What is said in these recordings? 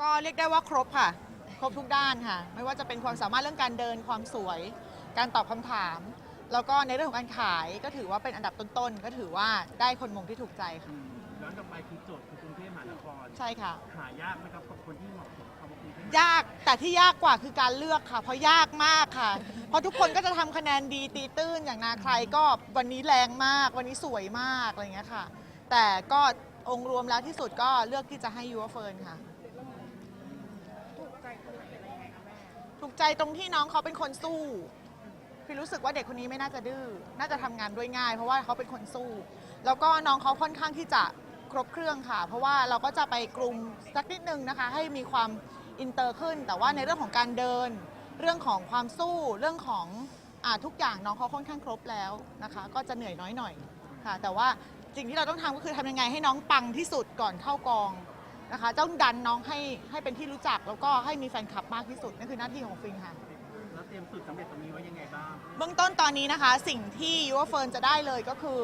ก็เรียกได้ว่าครบค่ะ ครบทุกด้านค่ะ ไม่ว่าจะเป็นความสามารถเรื่องการเดินความสวย การตอบคำถาม แล้วก็ในเรื่องของการขายก็ถือว่าเป็นอันดับต้นๆ ก็ถือว่าได้คนมงที่ถูกใจค่ะ ย้อนกลับไปคือโจทย์คือกรุงเทพมหานครใช่ค่ะ หายากไหมครับกับคนที่เหมาะสมกับกรุงเทพยากแต่ที่ยากกว่าคือการเลือกค่ะ เพราะยากมากค่ะ เพราะทุกคนก็จะทำคะแนนดีตีตื้นอย่างนาใครก็วันนี้แรงมาก วันนี้สวยมากอะไรอย่างเงี้ยค่ะ แต่ก็องค์รวมแล้วที่สุดก็เลือกที่จะให้ยูวเฟิร์นค่ะ ถูกใจตรงที่น้องเขาเป็นคนสู้ พี่รู้สึกว่าเด็กคนนี้ไม่น่าจะดื้อ น่าจะทำงานด้วยง่าย เพราะว่าเขาเป็นคนสู้ แล้วก็น้องเขาค่อนข้างที่จะครบเครื่องค่ะ เพราะว่าเราก็จะไปกลุ่มสักนิดนึงนะคะ ให้มีความอินเตอร์ขึ้น แต่ว่าในเรื่องของการเดิน เรื่องของความสู้ เรื่องของอาทุกอย่างน้องเขาค่อนข้างครบแล้วนะคะ ก็จะเหนื่อยน้อยหน่อยค่ะ แต่ว่าสิ่งที่เราต้องทำก็คือทำยังไงให้น้องปังที่สุดก่อนเข้ากอง นะคะต้องดันน้องให้ให้เป็นที่รู้จักแล้วก็ให้มีแฟนคลับมากที่สุดนั่นคือหน้าที่ของฟินค่ะ แล้วเตรียมสูตรสำเร็จตรงนี้ไว้ยังไงบ้าง เบื้องต้นตอนนี้นะคะ สิ่งที่ยูวเฟิร์นจะได้เลยก็คือ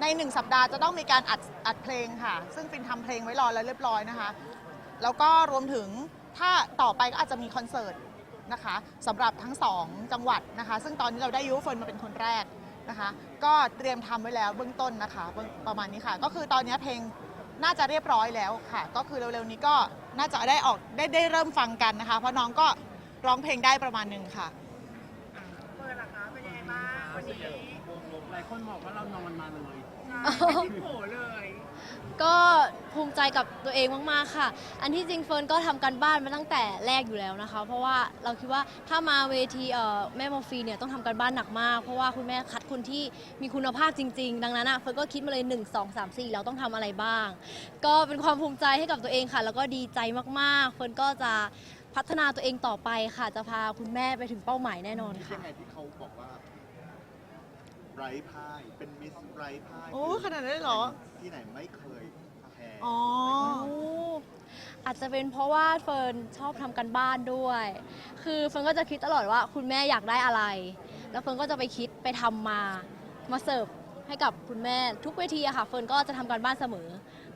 ในหนึ่งสัปดาห์จะต้องมีการอัดอัดเพลงค่ะ ซึ่งฟินทำเพลงไว้รอแล้วเรียบร้อยนะคะ แล้วก็รวมถึงถ้าต่อไปก็อาจจะมีคอนเสิร์ตนะคะสำหรับทั้งสองจังหวัดนะคะ ซึ่งตอนนี้เราได้ยูวเฟิร์นมาเป็นคนแรกนะคะ ก็เตรียมทำไว้แล้วเบื้องต้นนะคะเบื้องประมาณนี้ค่ะ ก็คือตอนนี้เพลง น่าจะเรียบร้อยแล้วค่ะ ก็คือเร็วๆนี้ก็น่าจะได้ออกได้ได้เริ่มฟังกันนะคะ เพราะน้องก็ร้องเพลงได้ประมาณหนึ่งค่ะ เปิดราคาเป็นยังไง บ้างวันนี้หลายคนบอกว่าเรานอนมาเลยไม่ได้โผล่เลย ก็ภูมิใจกับตัวเองมาก ๆ ค่ะ อันที่จริงเฟิร์นก็ทำการบ้านมาตั้งแต่แรกอยู่แล้วนะคะ เพราะว่าเราคิดว่าถ้ามาเวทีเอ่อแม่โมฟีเนี่ยต้องทำการบ้านหนักมาก เพราะว่าคุณแม่คัดคนที่มีคุณภาพจริง ๆ ดังนั้นอะเฟิร์นก็คิดมาเลย 1 2 3 4 เราต้องทำอะไรบ้าง ก็เป็นความภูมิใจให้กับตัวเองค่ะ แล้วก็ดีใจมาก ๆ เฟิร์นก็จะพัฒนาตัวเองต่อไปค่ะ จะพาคุณแม่ไปถึงเป้าหมายแน่นอนคิดค่ะ ยังไงที่เขาบอกว่า ไร้พ่าย เป็นมิสไร้พ่ายโอ้ขนาดนั้นเลยเหรอ ที่ไหนไม่เคยแพ้อ๋อ อาจจะเป็นเพราะว่าเฟิร์นชอบทำกันบ้านด้วย คือเฟิร์นก็จะคิดตลอดว่าคุณแม่อยากได้อะไร แล้วเฟิร์นก็จะไปคิดไปทำมา มาเสิร์ฟให้กับคุณแม่ทุกเวทีอะค่ะ เฟิร์นก็จะทำการบ้านเสมอ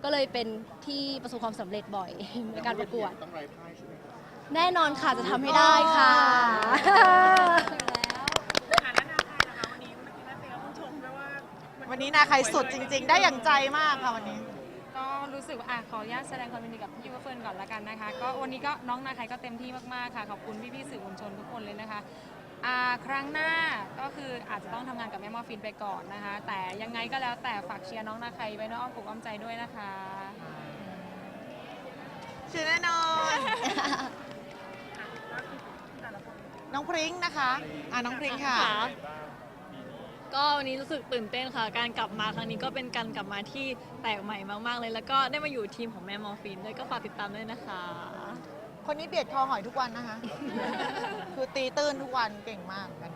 ก็เลยเป็นที่ประสบความสำเร็จบ่อย ในการประกวด ต้องไร้พ่ายใช่ไหมคะแน่นอนค่ะจะทำให้ได้ค่ะ ฐานะนาไทยนะคะวันนี้เมื่อกี้แม่เปียก็ต้องชมด้วยว่า วั นนี้นาใครสุดจริง ๆ ได้อย่างใจมากค่ะวันนี้ ก็รู้สึกว่าอะขออนุญาตแสดงความยินดีกับพี่ยูเฟิร์นก่อนละกันนะคะ ก็วันนี้ก็น้องนาใครก็เต็มที่มากๆค่ะขอบคุณพี่ๆสื่อมวลชนทุกคนเลยนะคะอ่าครั้งหน้าก็คืออาจจะต้องทำงานกับแม่มอร์ฟินไปก่อนนะคะ แต่ยังไงก็แล้วแต่ฝากเชียร์น้องนาใครไว้ในอ้อมอกอ้อมใจด้วยนะคะ ชื่อแน่นอน น้องพริ้งนะคะ อ่าน้องพริ้งค่ะ ก็วันนี้รู้สึกตื่นเต้นค่ะ การกลับมาครั้งนี้ก็เป็นการกลับมาที่แปลกใหม่มาก ๆ เลย แล้วก็ได้มาอยู่ทีมของแม่มอร์ฟินด้วยก็ฝากติดตามด้วยนะคะ คนนี้เบียดคอหอยทุกวันนะคะ คือตีตื้นทุกวันเก่งมากกัน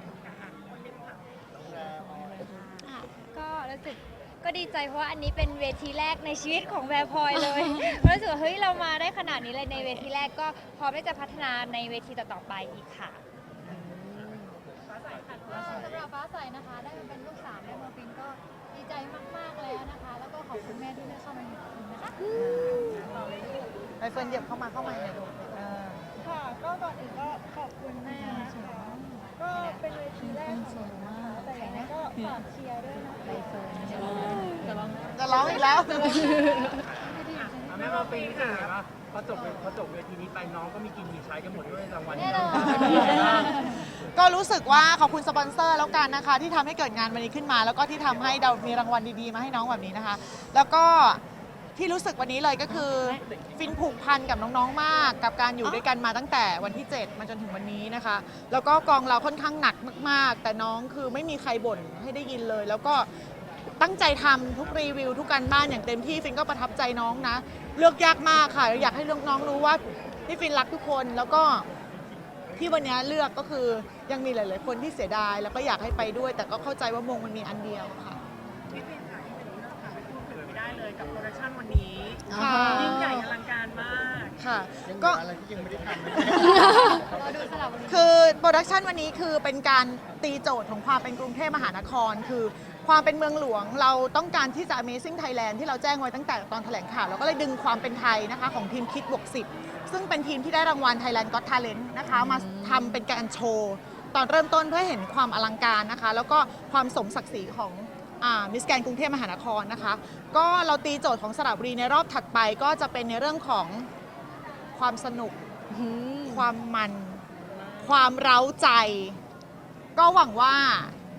ค่ะก็รู้สึกก็ดีใจเพราะว่าอันนี้เป็นเวทีแรกในชีวิตของแวร์พอยเลย รู้สึกว่าเฮ้ยเรามาได้ขนาดนี้เลยในเวทีแรกก็พร้อมที่จะพัฒนาในเวทีต่อๆไปอีกค่ะ สำหรับฟ้าใสนะคะ ได้มาเป็นลูกสาวแม่มาฟินก็ดีใจมากๆแล้วนะคะ แล้วก็ขอบคุณแม่ที่ได้เข้ามาอยู่กับคุณนะคะไปเฟิร์นเหยียบเข้ามาเข้ามาในอยลูกเออค่ะก็ก่อนอื่นก็ขอบคุณแม่นะคะก็เป็นเวทีแรกของหนูนะคะแต่อย่างไรก็ฝากเชียร์ด้วยนะคะใบเฟิร์นจะร้องอีกแล้วอะแม่มาปีค่ะว่าพ อจบพอจบเวทีนี้ไปน้องก็มีกินมีใช้กันหมดด้วยรางวัลแน่นอนก็รู้สึกว่าขอบคุณสปอนเซอร์แล้วกันนะคะ ที่ทำให้เกิดงานวันนี้ขึ้นมา แล้วก็ที่ทำให้เรามีรางวัลดีๆมาให้น้องแบบนี้นะคะ แล้วก็ที่รู้สึกวันนี้เลยก็คือ ฟินผูกพันกับน้องๆมาก กับการอยู่ด้วยกันมาตั้งแต่วันที่ 7 มาจนถึงวันนี้นะคะ แล้วก็กองเราค่อนข้างหนักมาก ๆ แต่น้องคือไม่มีใครบ่นให้ได้ยินเลย แล้วก็ตั้งใจทำทุกรีวิวทุกการบ้านอย่างเต็มที่ฟินก็ประทับใจน้องนะ เลือกยากมากค่ะ อยากให้น้องๆรู้ว่าพี่ฟินรักทุกคนแล้วก็ที่วันนี้เลือกก็คือยังมีหลาย ๆ คนที่เสียดาย แล้วก็อยากให้ไปด้วย แต่ก็เข้าใจว่ามงมันมีอันเดียวค่ะพี่ฟินค่ะที่เป็นเรื่องค่ะไม่พูดถึงไม่ได้เลยกับโปรดักชั่นวันนี้ค่ะยิ่งใหญ่อลังการมากค่ะยังเหลืก็ออะไรที่ยังไม่ได้ทำไหมคือโปรดักชันวันนี้คือเป็นการตีโจทย์ของความเป็นกรุงเทพมหานคร คือ ความเป็นเมืองหลวงเราต้องการที่จะ Amazing Thailand ที่เราแจ้งไว้ตั้งแต่ตอนแถลงข่าวเราก็เลยดึงความเป็นไทยนะคะของทีมคิดบวกสิซึ่งเป็นทีมที่ได้รางวัล Thailand Got Talent นะคะมาทำเป็นการโชว์ ตอนเริ่มต้นเพื่อให้เห็นความอลังการนะคะ แล้วก็ความสมศักดิ์ศรีของมิสแกนกรุงเทพมหานครนะคะ ก็เราตีโจทย์ของสระบุรีในรอบถัดไปก็จะเป็นในเรื่องของความสนุกอืมความมัน ความเร้าใจ ก็หวังว่า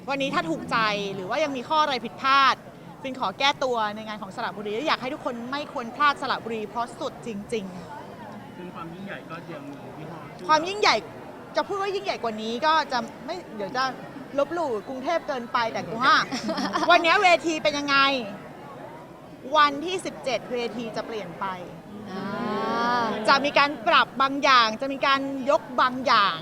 วันนี้ถ้าถูกใจหรือว่ายังมีข้ออะไรผิดพลาดฟินขอแก้ตัวในงานของสระบุรีและอยากให้ทุกคนไม่ควรพลาดสระบุรีเพราะสุดจริง ซึ่งความยิ่งใหญ่ก็ยังมียี่ห้อๆ ความยิ่งใหญ่จะพูดว่ายิ่งใหญ่กว่านี้ก็จะไม่เดี๋ยวจะลบหลู่กรุงเทพเกินไปแต่กูว่า วันนี้เวทีเป็นยังไง วันที่ 17 เวทีจะเปลี่ยนไป อ่าจะมีการปรับบางอย่าง จะมีการยกบางอย่าง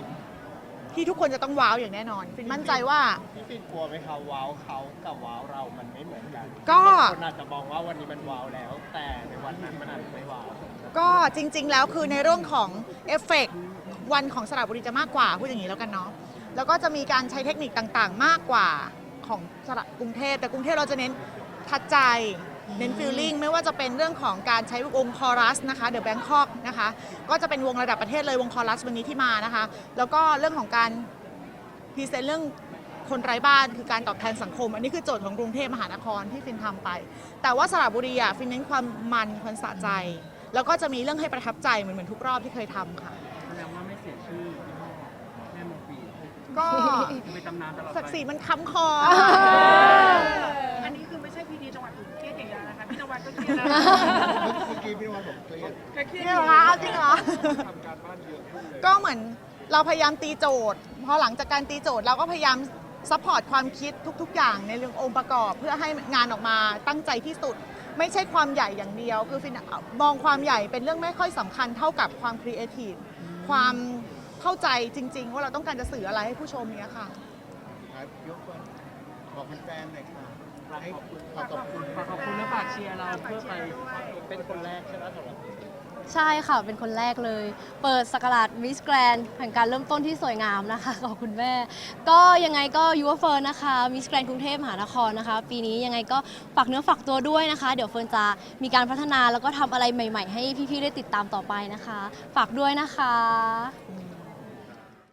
ที่ทุกคนจะต้องว้าวอย่างแน่นอน ฟินมั่นใจว่า พี่ฟินกลัวไหมคะว้าวเขากับว้าวเรามันไม่เหมือนกันก็ บางคนอาจจะมองว่าวันนี้มันว้าวแล้ว แต่ในวันนั้นมันอาจจะไม่ว้าวก็จริง ๆ แล้วคือในเรื่องของเอฟเฟกต์วันของสระบุรีจะมากกว่าพูดอย่างนี้แล้วกันเนาะแล้วก็จะมีการใช้เทคนิคต่างๆ มากกว่าของสระกรุงเทพแต่กรุงเทพเราจะเน้นทัดใจ เน้นฟีลลิ่งไม่ว่าจะเป็นเรื่องของการใช้วงคอรัสนะคะเดอะแบงคอกนะคะก็จะเป็นวงระดับประเทศเลยวงคอรัสวันนี้ที่มานะคะ แล้วก็เรื่องของการพรีเซนต์เรื่องคนไร้บ้านคือการตอบแทนสังคม อันนี้คือโจทย์ของกรุงเทพมหานครที่ฟินทำไป แต่ว่าสระบุรีอะฟินเน้นความมันความสะใจ แล้วก็จะมีเรื่องให้ประทับใจเหมือนเหมือนทุกรอบที่เคยทำค่ะแสดงว่าไม่เสียชื่อยี่ห้อแม่โมฟีก็เป็นตำนานตลอดศักดิ์ศรีไปมันค้ำคอ วนะคะพี่นวัดก็เครียดนะเมื่อกี้พี่วันบอกเครียดก็เครียดจริงเหรอคะเอาจริงเหรอ ทำการบ้านเยอะขึ้นเลยก็เหมือนเราพยายามตีโจทย์ พอหลังจากการตีโจทย์เราก็พยายามซัพพอร์ตความคิดทุก ๆ อย่างในเรื่ององค์ประกอบ เพื่อให้งานออกมาตั้งใจที่สุด ไม่ใช่ความใหญ่อย่างเดียว คือฟินมองความใหญ่เป็นเรื่องไม่ค่อยสำคัญเท่ากับความครีเอทีฟความเข้าใจจริง ๆ ว่าเราต้องการจะสื่ออะไรให้ผู้ชมเนี้ยค่ะ ครับยกคนบอกแฟนๆหน่อยค่ะ ให้ขอบคุณขอขอบคุณฝากขอบคุณและฝากเชียร์เราเพื่อไปเป็นคนแรกใช่ไหมสำหรับใช่ค่ะ เป็นคนแรกเลย เปิดสกราดมิสแกรนแห่งการเริ่มต้นที่สวยงามนะคะ ขอบคุณแม่ ก็ยังไงก็ยูเฟิร์นนะคะมิสแกรนกรุงเทพมหานครนะคะ ปีนี้ยังไงก็ฝากเนื้อฝากตัวด้วยนะคะ เดี๋ยวเฟิร์นจะมีการพัฒนาแล้วก็ทำอะไรใหม่ ๆ ให้พี่ๆได้ติดตามต่อไปนะคะ ฝากด้วยนะคะ